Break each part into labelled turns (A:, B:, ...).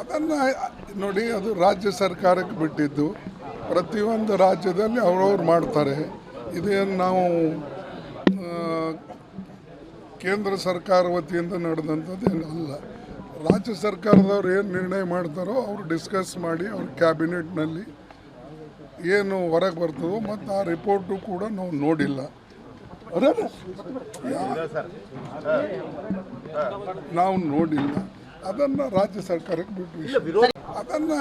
A: ಅದನ್ನು ನೋಡಿ ಅದು ರಾಜ್ಯ ಸರ್ಕಾರಕ್ಕೆ ಬಿಟ್ಟಿದ್ದು. ಪ್ರತಿಯೊಂದು ರಾಜ್ಯದಲ್ಲಿ ಅವ್ರವ್ರು ಮಾಡ್ತಾರೆ. ಇದೇನು ನಾವು ಕೇಂದ್ರ ಸರ್ಕಾರ ವತಿಯಿಂದ ನಡೆದಂಥದ್ದು ಏನಲ್ಲ ರಾಜ್ಯ ಸರ್ಕಾರದವ್ರು ಏನು ನಿರ್ಣಯ ಮಾಡ್ತಾರೋ ಅವರು ಡಿಸ್ಕಸ್ ಮಾಡಿ ಅವ್ರ ಕ್ಯಾಬಿನೆಟ್ನಲ್ಲಿ ಏನು ಹೊರಗೆ ಬರ್ತದೋ ಮತ್ತು ಆ ರಿಪೋರ್ಟು ಕೂಡ ನಾವು ನೋಡಿಲ್ಲ. ನಾವು ನೋಡಿಲ್ಲ. ಅದನ್ನು ರಾಜ್ಯ ಸರ್ಕಾರಕ್ಕೆ ಬಿಟ್ಟು ಅದನ್ನು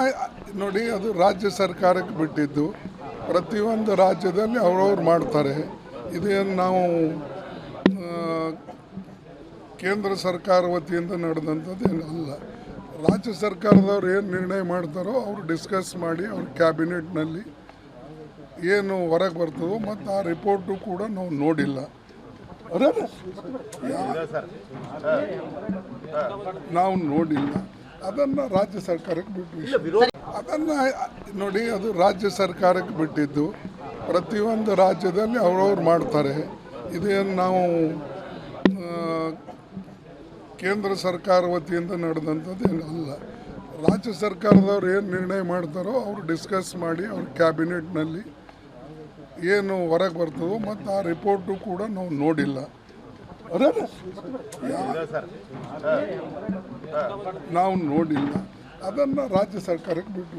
A: ನೋಡಿ ಅದು ರಾಜ್ಯ ಸರ್ಕಾರಕ್ಕೆ ಬಿಟ್ಟಿದ್ದು. ಪ್ರತಿಯೊಂದು ರಾಜ್ಯದಲ್ಲಿ ಅವ್ರವ್ರು ಮಾಡ್ತಾರೆ. ಇದೇನು ನಾವು ಕೇಂದ್ರ ಸರ್ಕಾರ ವತಿಯಿಂದ ನಡೆದಂಥದ್ದು ಏನಲ್ಲ. ಅಲ್ಲ ರಾಜ್ಯ ಸರ್ಕಾರದವ್ರು ಏನು ನಿರ್ಣಯ ಮಾಡ್ತಾರೋ ಅವರು ಡಿಸ್ಕಸ್ ಮಾಡಿ ಅವ್ರ ಕ್ಯಾಬಿನೆಟ್ನಲ್ಲಿ ಏನು ಹೊರಗೆ ಬರ್ತದೋ ಮತ್ತು ಆ ರಿಪೋರ್ಟು ಕೂಡ ನಾವು ನೋಡಿಲ್ಲ. ನಾವು ನೋಡಿಲ್ಲ. ಅದನ್ನು ರಾಜ್ಯ ಸರ್ಕಾರಕ್ಕೆ ಬಿಟ್ಟು ಅದನ್ನು ನೋಡಿ ಅದು ರಾಜ್ಯ ಸರ್ಕಾರಕ್ಕೆ ಬಿಟ್ಟಿದ್ದು. ಪ್ರತಿಯೊಂದು ರಾಜ್ಯದಲ್ಲಿ ಅವ್ರವ್ರು ಮಾಡ್ತಾರೆ. ಇದೇನು ನಾವು ಕೇಂದ್ರ ಸರ್ಕಾರ ವತಿಯಿಂದ ನಡೆದಂಥದ್ದು ಏನಲ್ಲ. ಅಲ್ಲ ರಾಜ್ಯ ಸರ್ಕಾರದವ್ರು ಏನು ನಿರ್ಣಯ ಮಾಡ್ತಾರೋ ಅವರು ಡಿಸ್ಕಸ್ ಮಾಡಿ ಅವ್ರ ಕ್ಯಾಬಿನೆಟ್ನಲ್ಲಿ ಏನು ಹೊರಗೆ ಬರ್ತದೋ ಮತ್ತು ಆ ರಿಪೋರ್ಟು ಕೂಡ ನಾವು ನೋಡಿಲ್ಲ. ಅದೇ ನಾವು ನೋಡಿಲ್ಲ. ಅದನ್ನು ರಾಜ್ಯ ಸರ್ಕಾರಕ್ಕೆ ಬಿಟ್ಟು